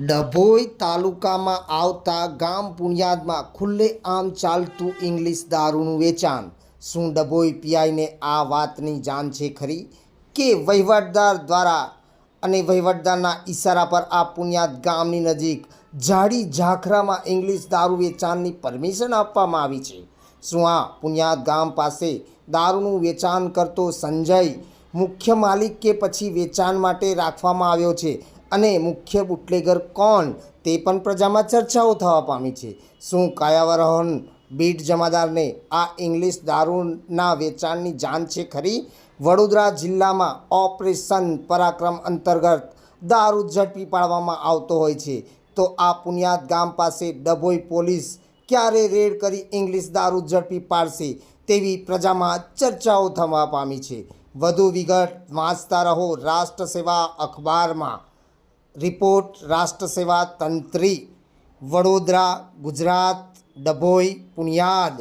ડભોઈ તાલુકામાં આવતા ગામ પુણ્યાદમાં ખુલ્લે આમ ચાલતું ઇંગ્લિશ દારૂનું વેચાણ. શું ડભોઈ પીઆઈને આ વાતની જાણ છે ખરી? કે વહીવટદાર દ્વારા અને વહીવટદારના ઈશારા પર આ પુણ્યાદ ગામની નજીક જાડી ઝાખરામાં ઇંગ્લિશ દારૂ વેચાણની પરમિશન આપવામાં આવી છે? શું આ પુણ્યાદ ગામ પાસે દારૂનું વેચાણ કરતો સંજય મુખ્ય માલિક કે પછી વેચાણ માટે રાખવામાં આવ્યો છે? અને મુખ્ય બુટલેગર કોણ તે પણ પ્રજામાં ચર્ચાઓ થવા પામી છે. શું કાયાવરોહન બીટ જમાદારને આ ઇંગ્લિશ દારૂના વેચાણની જાણ છે ખરી? વડોદરા જિલ્લામાં ઓપરેશન પરાક્રમ અંતર્ગત દારૂ ઝડપી પાડવામાં આવતો હોય છે. તો આ પુનિયાદ ગામ પાસે ડભોઈ પોલીસ ક્યારે રેડ કરી ઇંગ્લિશ દારૂ ઝડપી પાડશે તેવી પ્રજામાં ચર્ચાઓ થવા પામી છે. વધુ વિગત વાંચતા રહો રાષ્ટ્ર સેવા અખબારમાં. રિપોર્ટ રાષ્ટ્ર સેવા તંત્રી વડોદરા ગુજરાત ડભોઈ પુનિયાદ.